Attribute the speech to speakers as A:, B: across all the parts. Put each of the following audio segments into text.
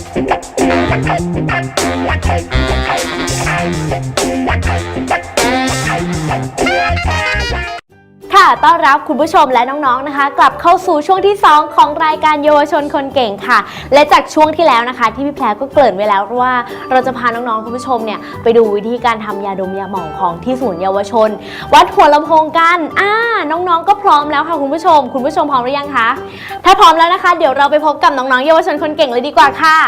A: Thank you. ค่ะ ต้อนรับคุณผู้ชมและน้องๆ นะคะ กลับเข้าสู่ช่วงที่ 2 ของรายการเยาวชนคนเก่งค่ะ และจากช่วงที่แล้วนะคะ ที่พี่แพรก็เกริ่นไว้แล้วว่า เราจะพาน้องๆ คุณผู้ชมเนี่ยไปดูวิธีการทำยาดมยาหมองของที่ศูนย์เยาวชน วัดหัวลำโพงกันอ่าน้องๆ ก็พร้อมแล้วค่ะคุณผู้ชม คุณผู้ชมพร้อมหรือยังคะ ถ้าพร้อมแล้วนะคะ เดี๋ยวเราไปพบกับน้องๆ เยาวชนคนเก่งเลยดีกว่าค่ะ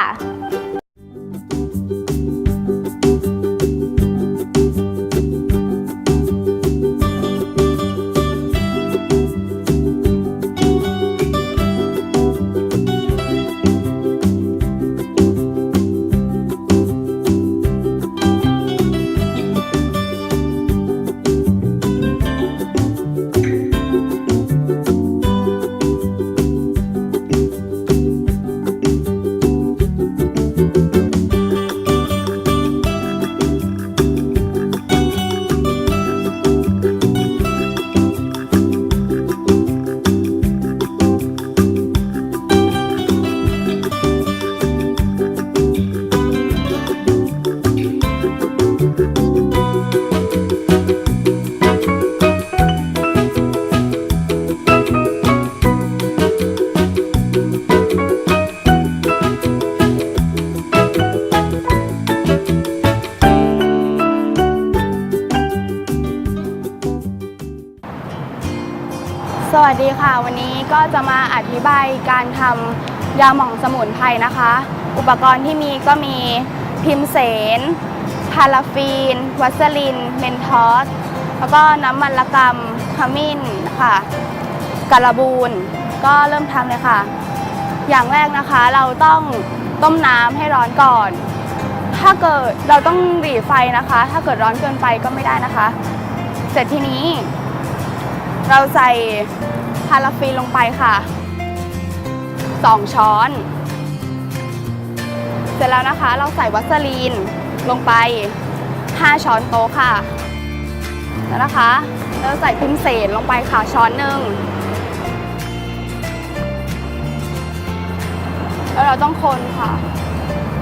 B: วัสดีค่ะ วันนี้ก็จะมาอธิบายการทำยาหม่องสมุนไพรนะคะ อุปกรณ์ที่มีก็มีพิมเสน พาราฟีน วัสลิน เมนทอส แล้วก็น้ำมันละกำขมิ้นค่ะกระบูนก็เริ่มทำเลยค่ะ อย่างแรกนะคะเราต้องต้มน้ำให้ร้อนก่อน ถ้าเกิดเราต้องหรี่ไฟนะคะ ถ้าเกิดร้อนเกินไปก็ไม่ได้นะคะ เสร็จทีนี้เราใส่ พาราฟีนลงไปค่ะ 2 ช้อน เสร็จแล้วนะคะเราใส่วัสลีนลงไป 5 ช้อนโต๊ะค่ะ แล้วนะคะ เราใส่พิมเสนลงไปค่ะช้อนหนึ่งแล้วเราต้องคนค่ะ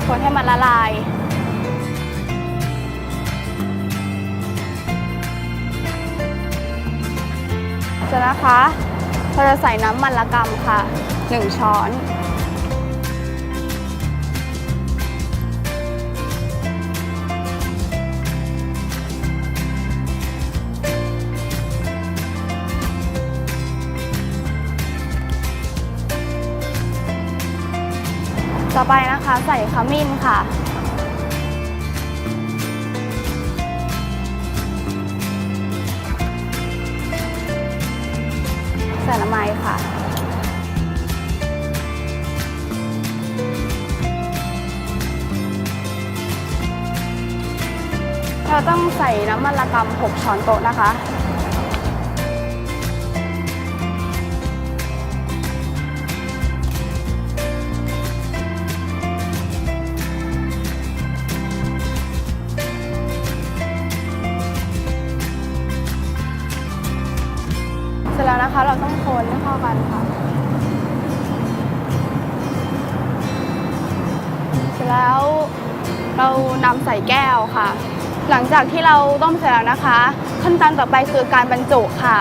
B: คนให้มันละลายเสร็จนะคะ เราจะใส่น้ำมันละกำค่ะ 1 ช้อน ต่อไปนะคะใส่ขมิ้นค่ะ ส่ละไมค่ะ เราต้องใส่น้ำมันละกำ6ช้อนโต๊ะนะคะ นะคะ เราต้องคนให้เข้ากันค่ะ เสร็จแล้วเรานำใส่แก้วค่ะ หลังจากที่เราต้มเสร็จแล้วนะคะ ขั้นตอนต่อไปคือการบรรจุค่ะ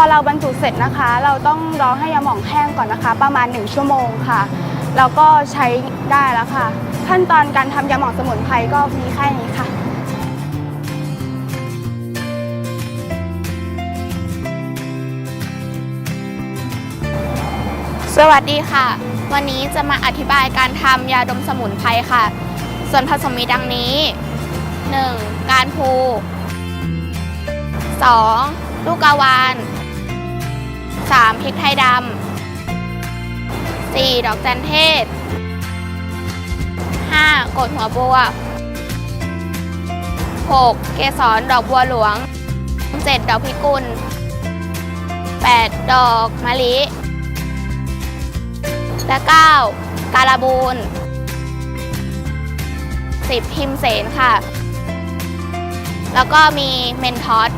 B: อเราบรรจุเสร็จนะคะ เราต้องรอให้ยาหม่องแห้งก่อนนะคะ ประมาณ 1 ชั่วโมงค่ะ แล้วก็ใช้ได้แล้วค่ะ ขั้นตอนการทำยาหม่องสมุนไพรก็มีแค่นี้ค่ะ
C: สวัสดีค่ะ วันนี้จะมาอธิบายการทำยาดมสมุนไพรค่ะ ส่วนผสมมีดังนี้ 1. การพู 2. ลูกกาวาน 3. พริกไทยดำ 4. ดอกจันเทศ 5. กดหัวบัว 6. เกสรดอกบัวหลวง 7. ดอกพิกุล 8. ดอกมะลิ และ 9. การาบูน 10 พิมเสนค่ะ แล้วก็มีเมนทอส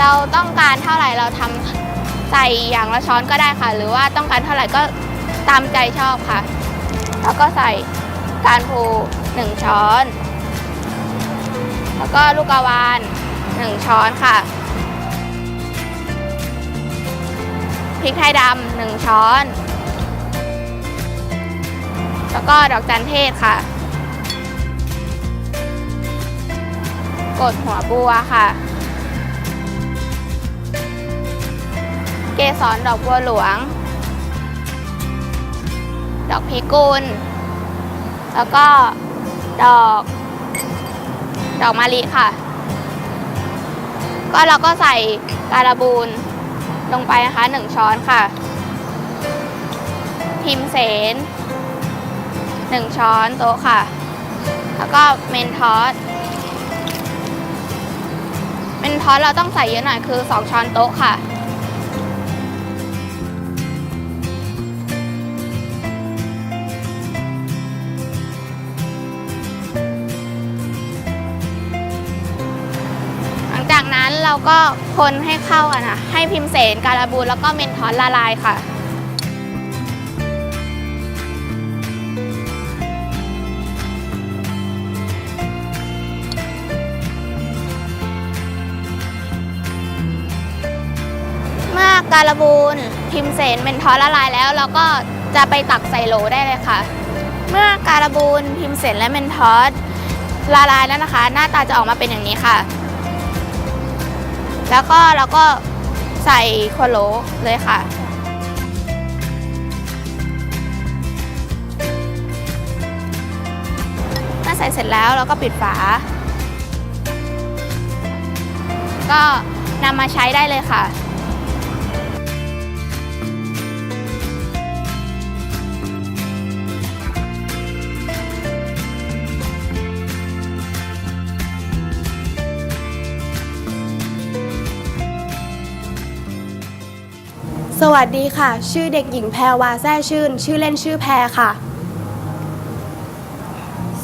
C: เราต้องการเท่าไหร่เราทำใส่อย่างละช้อนก็ได้ค่ะ หรือว่าต้องการเท่าไหร่ก็ตามใจชอบค่ะ แล้วก็ใส่การพูหนึ่งช้อน แล้วก็ลูกกระวานหนึ่งช้อนค่ะพริกไทยดำหนึ่งช้อน แล้วก็ดอกจันเทศค่ะกดหัวบัวค่ะ เกสรดอกบัวหลวง ดอกพิกุล แล้วก็ดอก ดอกมะลิค่ะ ก็เราก็ใส่การาบูนลงไปนะคะหนึ่งช้อนค่ะ พิมเสนหนึ่งช้อนโต๊ะค่ะ แล้วก็เมนทอสเมนทอสเราต้องใส่เยอะหน่อยคือ2ช้อนโต๊ะค่ะ เราก็คนให้เข้ากันค่ะ ให้พิมเสนการาบูนแล้วก็เมนทอสละลายค่ะ เมื่อการาบูนพิมเสนเมนทอสละลายแล้วเราก็จะไปตักใส่โหลได้เลยค่ะ เมื่อการาบูนพิมเสนและเมนทอสละลายแล้วนะคะ หน้าตาจะออกมาเป็นอย่างนี้ค่ะ แล้วก็เราก็ใส่โคโลเลยค่ะ เมื่อใส่เสร็จแล้วเราก็ปิดฝา ก็นำมาใช้ได้เลยค่ะ
B: สวัสดีค่ะ ชื่อเด็กหญิงแพรวาแซ่ชื่น ชื่อเล่นชื่อแพรค่ะ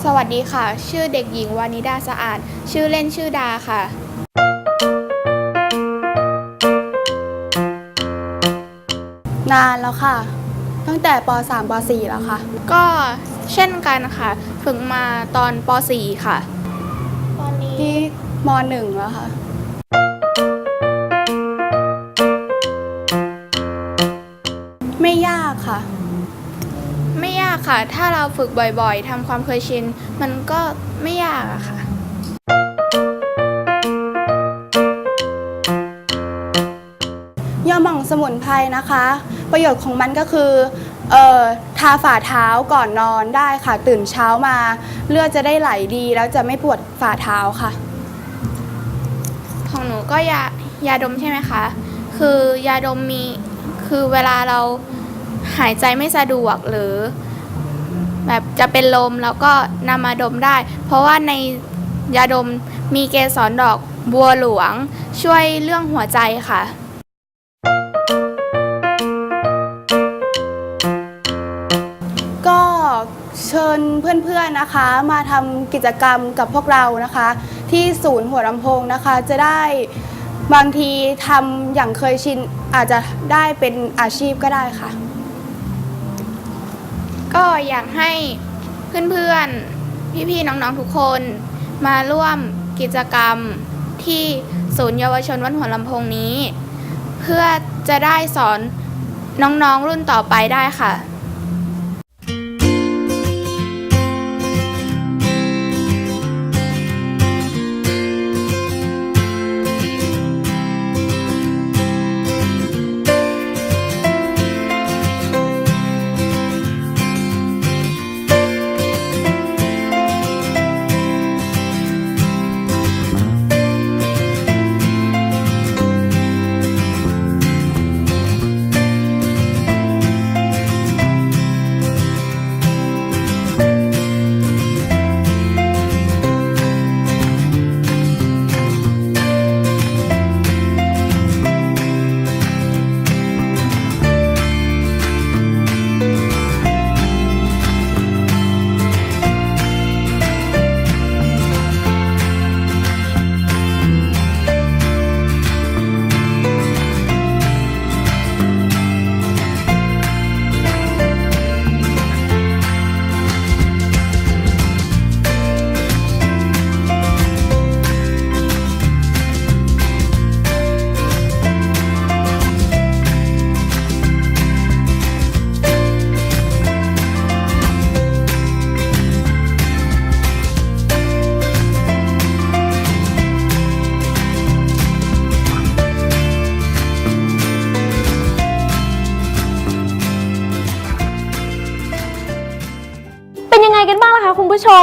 C: สวัสดีค่ะ ชื่อเด็กหญิงวานิดาสะอาด ชื่อเล่นชื่อดาค่ะ
B: นานแล้วค่ะ ตั้งแต่ป .3 ป .4 แล้วค่ะ
C: ก็เช่นกันค่ะ ฝึกมาตอนป .4 ค่ะ ตอนนี้
B: ที่ม .1 แล้วค่ะ ค่ะ
C: ไม่ยากค่ะ ถ้าเราฝึกบ่อยๆทำความเคยชิน มันก็ไม่ยากอะค่ะ
B: ยาหม่องสมุนไพรนะคะ ประโยชน์ของมันก็คือเอ่อทาฝ่าเท้าก่อนนอนได้ค่ะ ตื่นเช้ามา เลือดจะได้ไหลดีแล้วจะไม่ปวดฝ่าเท้าค่ะ
C: ของหนูก็ยายาดมใช่ไหมคะ คือยาดมมี คือเวลาเรา หายใจไม่สะดวกหรือ แบบจะเป็นลมแล้วก็นำมาดมได้ เพราะว่าในยาดมมีเกสรดอกบัวหลวง ช่วยเรื่องหัวใจค่ะ
B: ก็เชิญเพื่อนๆนะคะ มาทำกิจกรรมกับพวกเรานะคะ ที่ศูนย์หัวลำโพงนะคะ จะได้บางทีทำอย่างเคยชินอาจจะได้เป็นอาชีพก็ได้ค่ะ
C: ก็อยากให้เพื่อนๆ พี่ๆ น้องๆ ทุกคนมาร่วมกิจกรรมที่ศูนย์เยาวชนวัดหัวลำโพงนี้ เพื่อจะได้สอนน้องๆ รุ่นต่อไปได้ค่ะ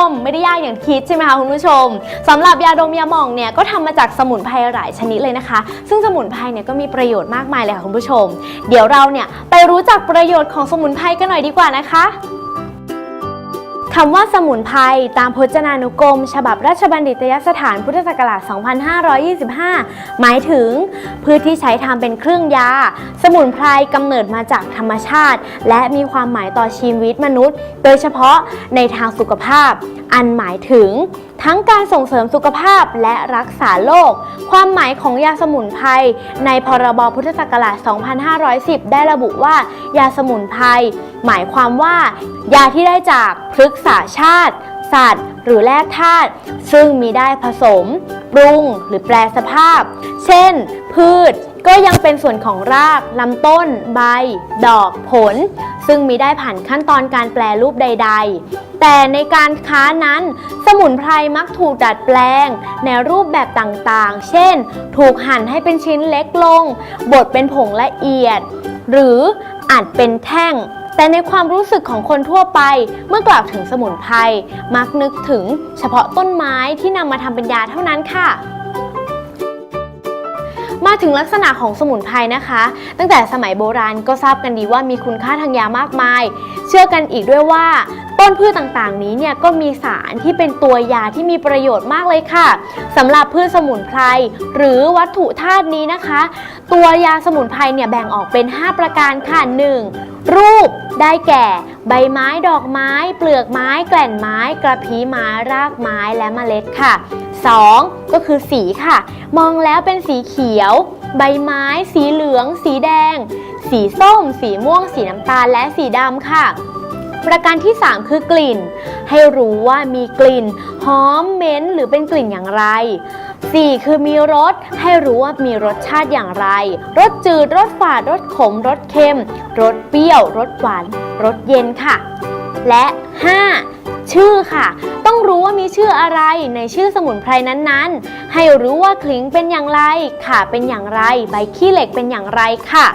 A: มไม่ได้ยากอย่างคิดใช่ไหมคะคุณผู้ชมสำหรับยาดมยาหม่องเนี่ยก็ทำมาจากสมุนไพรหลายชนิดเลยนะคะ ซึ่งสมุนไพรเนี่ยก็มีประโยชน์มากมายเลยค่ะคุณผู้ชม เดี๋ยวเราเนี่ยไปรู้จักประโยชน์ของสมุนไพรกันหน่อยดีกว่านะคะคำว่าสมุนไพรตามพจนานุกรม ฉบับราชบัณฑิตยสถานพุทธศักราช 2525 หมายถึง พืชที่ใช้ทำเป็นเครื่องยา สมุนไพรกำเนิดมาจากธรรมชาติ และมีความหมายต่อชีวิตมนุษย์ โดยเฉพาะในทางสุขภาพ อันหมายถึงทั้งการส่งเสริมสุขภาพและรักษาโรค ความหมายของยาสมุนไพรในพรบพุทธศักราช 2510 ได้ระบุว่า ยาสมุนไพรหมายความว่า ยาที่ได้จากพฤกษาชาติ สัตว์ หรือแร่ธาตุซึ่งมีได้ผสม ปรุง หรือแปลสภาพ เช่น พืชก็ยังเป็นส่วนของราก ลำต้น ใบ ดอก ผล ซึ่งมีได้ผ่านขั้นตอนการแปลรูปใด ๆแต่ในการค้านั้น สมุนไพรมักถูกดัดแปลง ในรูปแบบต่างๆ เช่น ถูกหั่นให้เป็นชิ้นเล็กลง บดเป็นผงละเอียด หรืออัดเป็นแท่ง แต่ในความรู้สึกของคนทั่วไป เมื่อกล่าวถึงสมุนไพรมักนึกถึงเฉพาะต้นไม้ที่นำมาทำเป็นยาเท่านั้นค่ะมาถึงลักษณะของสมุนไพรนะคะ ตั้งแต่สมัยโบราณก็ทราบกันดีว่ามีคุณค่าทางยามากมาย เชื่อกันอีกด้วยว่า ต้นพืชต่างๆ นี้เนี่ยก็มีสารที่เป็นตัวยาที่มีประโยชน์มากเลยค่ะสำหรับพืชสมุนไพรหรือวัตถุธาตุนี้นะคะ ตัวยาสมุนไพรเนี่ยแบ่งออกเป็น 5 ประการค่ะ 1. รูปได้แก่ ใบไม้ดอกไม้ เปลือกไม้แกล่นไม้ กระพี้ไม้รากไม้และเมล็ดค่ะ 2. ก็คือสีค่ะ มองแล้วเป็นสีเขียว ใบไม้ สีเหลือง สีแดง สีส้ม สีม่วง สีน้ำตาลและสีดำค่ะ ประการที่ 3 คือกลิ่น ให้รู้ว่ามีกลิ่นหอมเหม็นหรือเป็นกลิ่นอย่างไร 4. คือมีรส ให้รู้ว่ามีรสชาติอย่างไร รสจืด รสฝาด รสขม รสเค็ม รสเปรี้ยว รสหวาน รสเย็นค่ะ และ 5. ชื่อค่ะ ต้องรู้ว่ามีชื่ออะไรในชื่อสมุนไพรนั้นๆ ให้รู้ว่าคลิ้งเป็นอย่างไร ข่าเป็นอย่างไร ใบขี้เหล็กเป็นอย่างไรค่ะ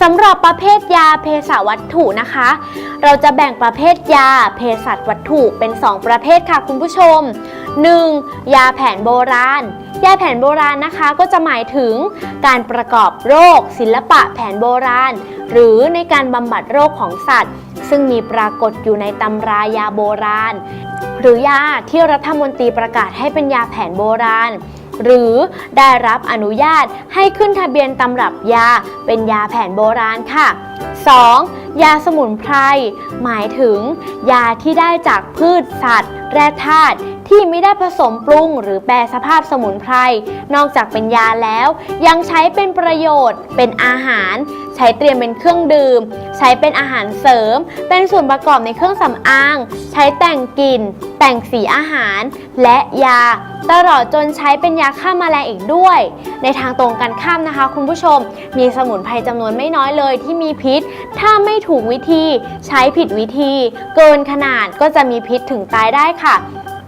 A: สำหรับประเภทยาเภสัชวัตถุนะคะ เราจะแบ่งประเภทยาเภสัชวัตถุเป็น 2 ประเภทค่ะคุณผู้ชม 1. ยาแผนโบราณ ยาแผนโบราณนะคะ ก็จะหมายถึงการประกอบโรค ศิลปะแผนโบราณ หรือในการบำบัดโรคของสัตว์ ซึ่งมีปรากฏอยู่ในตำรายาโบราณ หรือยาที่รัฐมนตรีประกาศให้เป็นยาแผนโบราณ หรือได้รับอนุญาตให้ขึ้นทะเบียนตำรับยาเป็นยาแผนโบราณค่ะ 2. ยาสมุนไพร หมายถึง ยาที่ได้จากพืชสัตว์ แร่ธาตุที่ไม่ได้ผสมปรุง หรือแปรสภาพสมุนไพร นอกจากเป็นยาแล้ว ยังใช้เป็นประโยชน์ เป็นอาหาร ใช้เตรียมเป็นเครื่องดื่ม ใช้เป็นอาหารเสริม เป็นส่วนประกอบในเครื่องสำอาง ใช้แต่งกลิ่น แต่งสีอาหาร และยา ตลอดจนใช้เป็นยาฆ่ามาแมลงอีกด้วย ในทางตรงกันข้ามนะคะ คุณผู้ชม มีสมุนไพรจำนวนไม่น้อยเลยที่มีพิษ ถ้าไม่ถูกวิธี ใช้ผิดวิธี เกินขนาดก็จะมีพิษถึงตายได้ค่ะ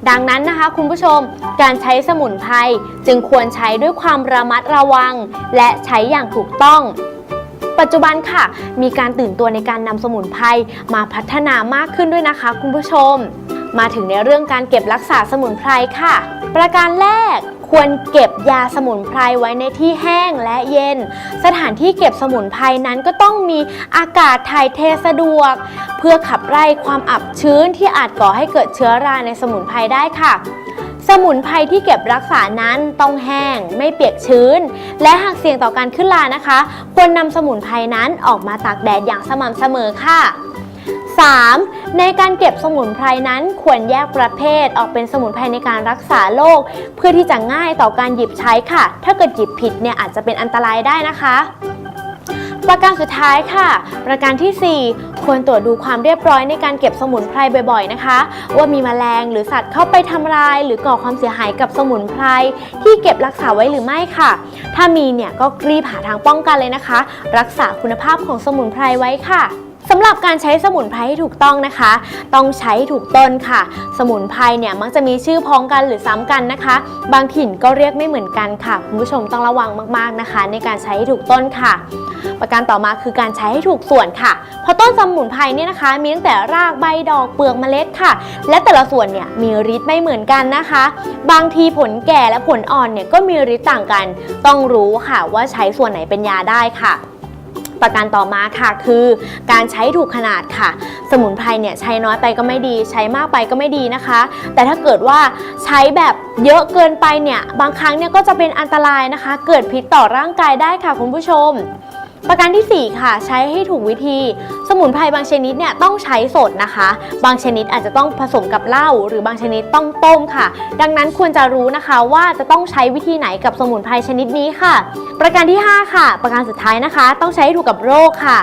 A: ดังนั้นนะคะคุณผู้ชมการใช้สมุนไพรจึงควรใช้ด้วยความระมัดระวัง และใช้อย่างถูกต้อง ปัจจุบันค่ะ มีการตื่นตัวในการนำสมุนไพรมาพัฒนามากขึ้นด้วยนะคะ คุณผู้ชม มาถึงในเรื่องการเก็บรักษาสมุนไพรค่ะ ประการแรกควรเก็บยาสมุนไพรไว้ในที่แห้งและเย็น สถานที่เก็บสมุนไพรนั้นก็ต้องมีอากาศถ่ายเทสะดวก เพื่อขับไล่ความอับชื้นที่อาจก่อให้เกิดเชื้อราในสมุนไพรได้ค่ะ สมุนไพรที่เก็บรักษานั้นต้องแห้ง ไม่เปียกชื้น และหากเสี่ยงต่อการขึ้นรานะคะ ควรนำสมุนไพรนั้นออกมาตากแดดอย่างสม่ำเสมอค่ะ 3. ในการเก็บสมุนไพรนั้นควรแยกประเภทออกเป็นสมุนไพรในการรักษาโรคเพื่อที่จะง่ายต่อการหยิบใช้ค่ะ ถ้าเกิดหยิบผิดเนี่ยอาจจะเป็นอันตรายได้นะคะ ประการสุดท้ายค่ะ ประการทีสี่ 4 ควรตรวจดูความเรียบร้อยในการเก็บสมุนไพรบ่อย ๆนะคะ ว่ามีแมลงหรือสัตว์เข้าไปทำลาย หรือก่อความเสียหายกับสมุนไพรที่เก็บรักษาไว้หรือไม่ค่ะ ถ้ามีเนี่ยก็รีบหาทางป้องกันเลยนะคะ รักษาคุณภาพของสมุนไพรไว้ค่ะ สำหรับการใช้สมุนไพรให้ถูกต้องนะคะ ต้องใช้ถูกต้นค่ะ สมุนไพรเนี่ยมักจะมีชื่อพ้องกันหรือซ้ำกันนะคะ บางถิ่นก็เรียกไม่เหมือนกันค่ะคุณผู้ชมต้องระวังมากๆนะคะ ในการใช้ให้ถูกต้นค่ะ ประการต่อมาคือการใช้ให้ถูกส่วนค่ะ เพราะต้นสมุนไพรเนี่ยนะคะ มีตั้งแต่รากใบดอกเปลือกเมล็ดค่ะ และแต่ละส่วนเนี่ยมีฤทธิ์ไม่เหมือนกันนะคะ บางทีผลแก่และผลอ่อนเนี่ยก็มีฤทธิ์ต่างกัน ต้องรู้ค่ะว่าใช้ส่วนไหนเป็นยาได้ค่ะ ประการต่อมาค่ะ คือการใช้ถูกขนาดค่ะ สมุนไพรเนี่ยใช้น้อยไปก็ไม่ดี ใช้มากไปก็ไม่ดีนะคะ แต่ถ้าเกิดว่าใช้แบบเยอะเกินไปเนี่ยบางครั้งเนี่ยก็จะเป็นอันตรายนะคะ เกิดพิษต่อร่างกายได้ค่ะคุณผู้ชม ประการทีสี่ 4 ค่ะ ใช้ให้ถูกวิธี สมุนไพรบางชนิดเนี่ยต้องใช้สดนะคะ บางชนิดอาจจะต้องผสมกับเหล้าหรือบางชนิดต้องต้มค่ะ ดังนั้นควรจะรู้นะคะว่าจะต้องใช้วิธีไหนกับสมุนไพรชนิดนี้ค่ะ ประการที่ 5 ค่ะ ประการสุดท้ายนะคะ ต้องใช้ให้ถูกกับโรคค่ะ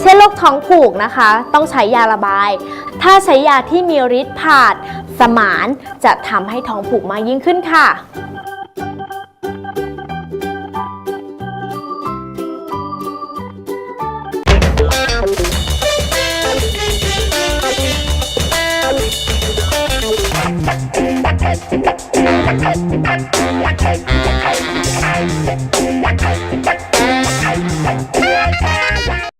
A: เช่นโรคท้องผูกนะคะ ต้องใช้ยาระบาย ถ้าใช้ยาที่มีฤทธิ์ผาด สมานจะทำให้ท้องผูกมากยิ่งขึ้นค่ะ
D: What?